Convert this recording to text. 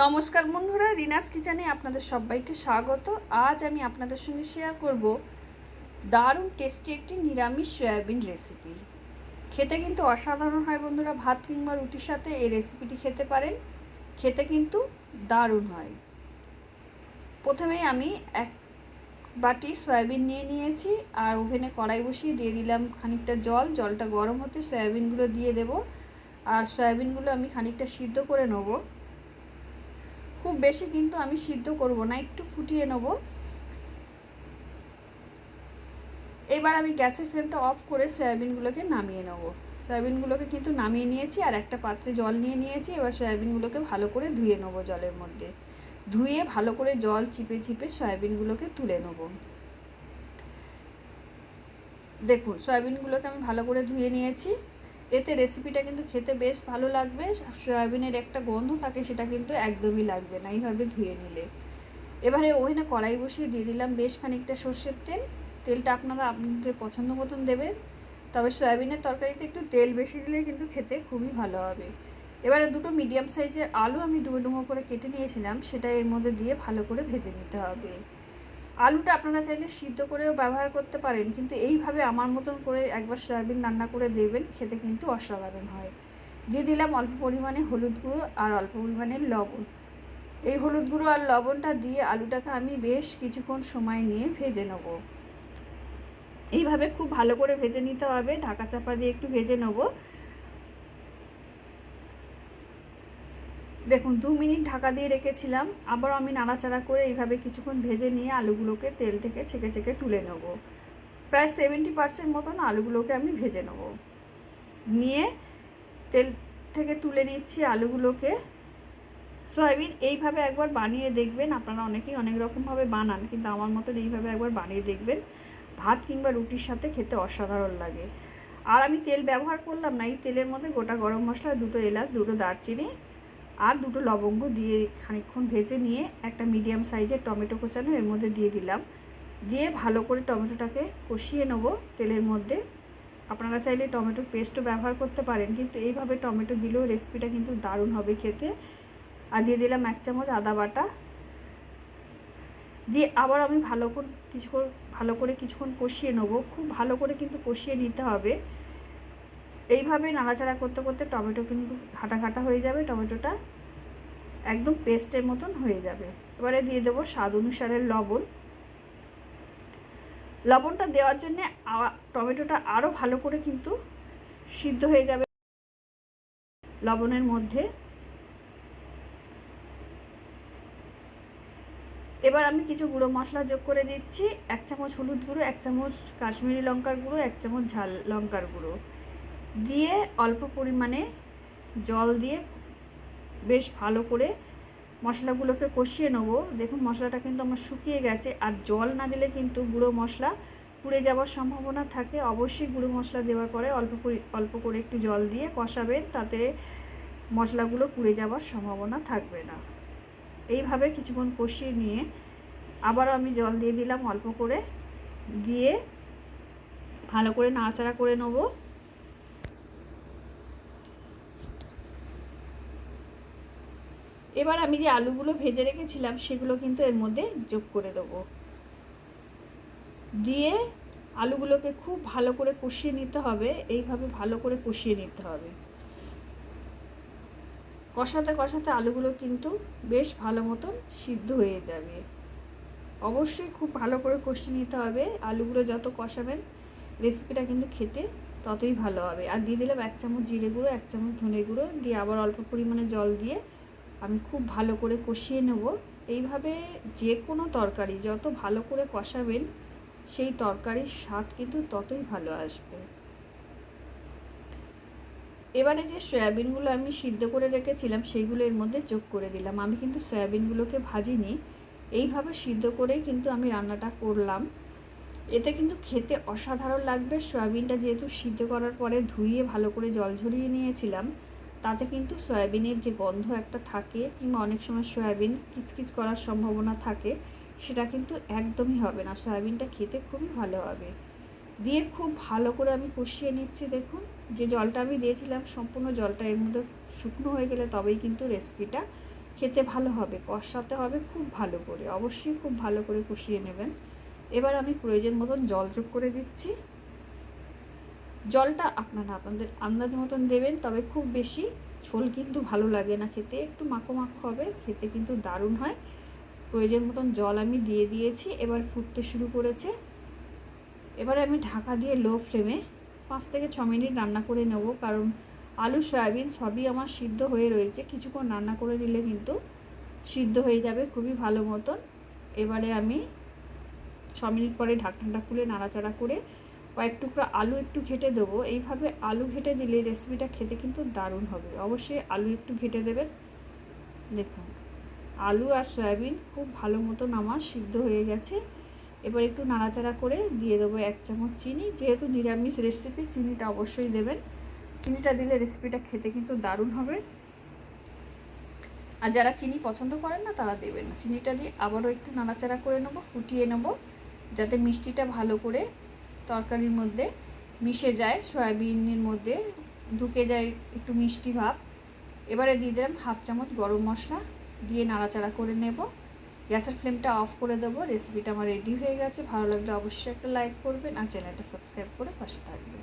নমস্কার বন্ধুরা, রিনাস কিচেনে আপনাদের সবাইকে স্বাগত। আজ আমি আপনাদের সঙ্গে শেয়ার করব দারুণ টেস্টি একটি নিরামিষ সয়াবিন রেসিপি খেতে কিন্তু অসাধারণ হয় বন্ধুরা, ভাত কিংবা রুটির সাথে এই রেসিপিটি খেতে পারেন। খেতে কিন্তু দারুণ হয়। প্রথমেই আমি এক বাটি সয়াবিন নিয়ে নিয়েছি, আর ওভেনে কড়াই বসিয়ে দিয়ে দিলাম খানিকটা জল। জলটা গরম হতে সয়াবিনগুলো দিয়ে দেব, আর সয়াবিনগুলো আমি খানিকটা সিদ্ধ করে নেব। খুব বেশি কিন্তু আমি সিদ্ধ করব না, একটু ফুটিয়ে নেব। এবার আমি গ্যাসের ফ্লেমটা অফ করে সয়াবিনগুলোকে নামিয়ে নেব। সয়াবিনগুলোকে কিন্তু নামিয়ে নিয়েছি আর একটা পাত্রে জল নিয়ে নিয়েছি, এবার সয়াবিনগুলোকে ভালো করে ধুয়ে নেব জলের মধ্যে। ধুয়ে ভালো করে জল চিপে চিপে সয়াবিনগুলোকে তুলে নেব। দেখুন, সয়াবিনগুলোকে আমি ভালো করে ধুয়ে নিয়েছি। এতে রেসিপিটা কিন্তু খেতে বেশ ভালো লাগবে। সয়াবিনের একটা গন্ধ থাকে, সেটা কিন্তু একদমই লাগবে না, এইভাবে ধুয়ে নিলে। এবারে ওভেনে কড়াই বসিয়ে দিয়ে দিলাম বেশ খানিকটা সর্ষের তেল। তেলটা আপনারা আপনাদের পছন্দ মতন দেবেন। তবে সয়াবিনের তরকারিতে একটু তেল বেশি দিলে কিন্তু খেতে খুবই ভালো হবে। এবারে দুটো মিডিয়াম সাইজের আলু আমি ডুবো ডুবো করে কেটে নিয়েছিলাম, সেটা এর মধ্যে দিয়ে ভালো করে ভেজে নিতে হবে। আলুটা আপনারা চাইলে সিদ্ধ করেও ব্যবহার করতে পারেন, কিন্তু এইভাবে আমার মতন করে একবার সয়াবিন রান্না করে দেবেন, খেতে কিন্তু অসাধারণ হয়। দিয়ে দিলাম অল্প পরিমাণে হলুদ গুঁড়ো আর অল্প পরিমাণে লবণ। এই হলুদ গুঁড়ো আর লবণটা দিয়ে আলুটাকে আমি বেশ কিছুক্ষণ সময় নিয়ে ভেজে নেব। এইভাবে খুব ভালো করে ভেজে নিতে হবে, ঢাকা চাপা দিয়ে একটু ভেজে নেব। দেখুন, দু মিনিট ঢাকা দিয়ে রেখেছিলাম। আবার আমি নাড়াচাড়া করে এইভাবে কিছুক্ষণ ভেজে নিয়ে আলুগুলোকে তেল থেকে ছেঁকে ছেঁকে তুলে নেব। প্রায় সেভেন্টি পার্সেন্ট মতন আলুগুলোকে আমি ভেজে নেব। নিয়ে তেল থেকে তুলে নিচ্ছি আলুগুলোকে। সয়াবিন এইভাবে একবার বানিয়ে দেখবেন। আপনারা অনেকেই অনেক রকমভাবে বানান, কিন্তু আমার মতন এইভাবে একবার বানিয়ে দেখবেন। ভাত কিংবা রুটির সাথে খেতে অসাধারণ লাগে। আর আমি তেল ব্যবহার করলাম না, এই তেলের মধ্যে গোটা গরম মশলা, দুটো এলাচ, দুটো দারচিনি আর দুটো লবঙ্গ দিয়ে খানিকক্ষণ ভেজে নিয়ে একটা মিডিয়াম সাইজের টমেটো কোচানো এর মধ্যে দিয়ে দিলাম। দিয়ে ভালো করে টমেটোটাকে কষিয়ে নেব তেলের মধ্যে। আপনারা চাইলে টমেটোর পেস্টও ব্যবহার করতে পারেন, কিন্তু এইভাবে টমেটো দিলেও রেসিপিটা কিন্তু দারুণ হবে খেতে। আর দিয়ে দিলাম এক চামচ আদা বাটা। দিয়ে আবার আমি ভালো করে কিছুক্ষণ ভালো করে কিছুক্ষণ কষিয়ে নেব। খুব ভালো করে কিন্তু কষিয়ে নিতে হবে। এইভাবে নাড়াচাড়া করতে করতে টমেটো কিন্তু ঘাটা ঘাটা হয়ে যাবে, টমেটোটা একদম পেস্টের মতন হয়ে যাবে। এবারে দিয়ে দেবো স্বাদ অনুসারে লবণ। লবণটা দেওয়ার জন্যে টমেটোটা আরও ভালো করে কিন্তু সিদ্ধ হয়ে যাবে লবণের মধ্যে। এবার আমি কিছু গুঁড়ো মশলা যোগ করে দিচ্ছি, এক চামচ হলুদ গুঁড়ো, এক চামচ কাশ্মীরি লঙ্কার গুঁড়ো, এক চামচ ঝাল লঙ্কার গুঁড়ো। দিয়ে অল্প পরিমাণে জল দিয়ে বেশ ভালো করে মশলাগুলোকে কষিয়ে নেব। দেখুন, মশলাটা কিন্তু আমার শুকিয়ে গেছে আর জল না দিলে কিন্তু গুঁড়ো মশলা পুড়ে যাওয়ার সম্ভাবনা থাকে। অবশ্যই গুঁড়ো মশলা দেওয়ার পরে অল্প অল্প করে একটু জল দিয়ে কষাবেন, তাতে মশলাগুলো পুড়ে যাওয়ার সম্ভাবনা থাকবে না। এইভাবে কিছুক্ষণ কষিয়ে নিয়ে আবারও আমি জল দিয়ে দিলাম অল্প করে। দিয়ে ভালো করে নাড়াচাড়া করে নেব। এবার আমি যে আলুগুলো ভেজে রেখেছিলাম, সেগুলো কিন্তু এর মধ্যে যোগ করে দেবো। দিয়ে আলুগুলোকে খুব ভালো করে কষিয়ে নিতে হবে। এইভাবে ভালো করে কষিয়ে নিতে হবে। কষাতে কষাতে আলুগুলো কিন্তু বেশ ভালো মতন সিদ্ধ হয়ে যাবে। অবশ্যই খুব ভালো করে কষিয়ে নিতে হবে। আলুগুলো যত কষাবেন রেসিপিটা কিন্তু খেতে ততই ভালো হবে। আর দিয়ে দিলাম এক চামচ জিরে গুঁড়ো, এক চামচ ধনে গুঁড়ো। দিয়ে আবার অল্প পরিমাণে জল দিয়ে আমি খুব ভালো করে কষিয়ে নেব। এইভাবে যে কোনো তরকারি, যত ভালো করে কষাবেন, সেই তরকারির স্বাদ কিন্তু ততই ভালো আসবে। এবারে যে সয়াবিনগুলো আমি সিদ্ধ করে রেখেছিলাম, সেইগুলো এর মধ্যে যোগ করে দিলাম। আমি কিন্তু সয়াবিনগুলোকে ভাজিনি। এইভাবে সিদ্ধ করেই কিন্তু আমি রান্নাটা করলাম। এতে কিন্তু খেতে অসাধারণ লাগবে। সয়াবিনটা যেহেতু সিদ্ধ করার পরে ধুইয়ে ভালো করে জল ঝরিয়ে নিয়েছিলাম তাতে কিন্তু সয়াবিনের যে গন্ধ একটা থাকে কিংবা অনেক সময় সয়াবিন কিচকিচ করার সম্ভাবনা থাকে, সেটা কিন্তু একদমই হবে না। সয়াবিনটা খেতে খুবই ভালো হবে। দিয়ে খুব ভালো করে আমি কষিয়ে নিচ্ছি, দেখুন। যে জলটা আমি দিয়েছিলাম, সম্পূর্ণ জলটা এর মধ্যে শুকনো হয়ে গেলে তবেই কিন্তু রেসিপিটা খেতে ভালো হবে, কষাতে হবে খুব ভালো করে। অবশ্যই খুব ভালো করে কষিয়ে নেবেন। এবার আমি প্রয়োজন মতন জল যোগ করে দিচ্ছি। জলটা আপনারা আপনাদের আন্দাজ মতন দেবেন, তবে খুব বেশি ঝোল কিন্তু ভালো লাগে না খেতে। একটু মাখো মাখো হবে, খেতে কিন্তু দারুণ হয়। প্রয়োজন মতন জল আমি দিয়ে দিয়েছি, এবার ফুটতে শুরু করেছে। এবারে আমি ঢাকা দিয়ে লো ফ্লেমে পাঁচ থেকে ছ মিনিট রান্না করে নেব, কারণ আলু, সয়াবিন সবই আমার সিদ্ধ হয়ে রয়েছে। কিছুক্ষণ রান্না করে নিলে কিন্তু সিদ্ধ হয়ে যাবে খুবই ভালো মতন। এবারে আমি ছ মিনিট পরে ঢাকনাটা খুলে নাড়াচাড়া করে কয়েক টুকরো আলু একটু ঘেটে দেবো। এইভাবে আলু ঘেটে দিলে রেসিপিটা খেতে কিন্তু দারুণ হবে। অবশ্যই আলু একটু ঘেটে দেবেন। দেখুন, আলু আর সয়াবিন খুব ভালো মতন আমার সিদ্ধ হয়ে গেছে। এবার একটু নাড়াচাড়া করে দিয়ে দেবো এক চামচ চিনি। যেহেতু নিরামিষ রেসিপি চিনিটা অবশ্যই দেবেন। চিনিটা দিলে রেসিপিটা খেতে কিন্তু দারুণ হবে। আর যারা চিনি পছন্দ করেন না, তারা দেবেন না। চিনিটা দিয়ে আবারও একটু নাড়াচাড়া করে নেব, ফুটিয়ে নেব, যাতে মিষ্টিটা ভালো করে তরকারির মধ্যে মিশে যায়, সয়াবিনের মধ্যে ঢুকে যায় একটু মিষ্টি ভাব। এবারে দিয়ে দিলাম হাফ চামচ গরম মশলা, দিয়ে নাড়াচাড়া করে নেব। গ্যাসের ফ্লেমটা অফ করে দেবো, রেসিপিটা আমার রেডি হয়ে গেছে। ভালো লাগলে অবশ্যই একটা লাইক করবেন আর চ্যানেলটা সাবস্ক্রাইব করে পাশে থাকবেন।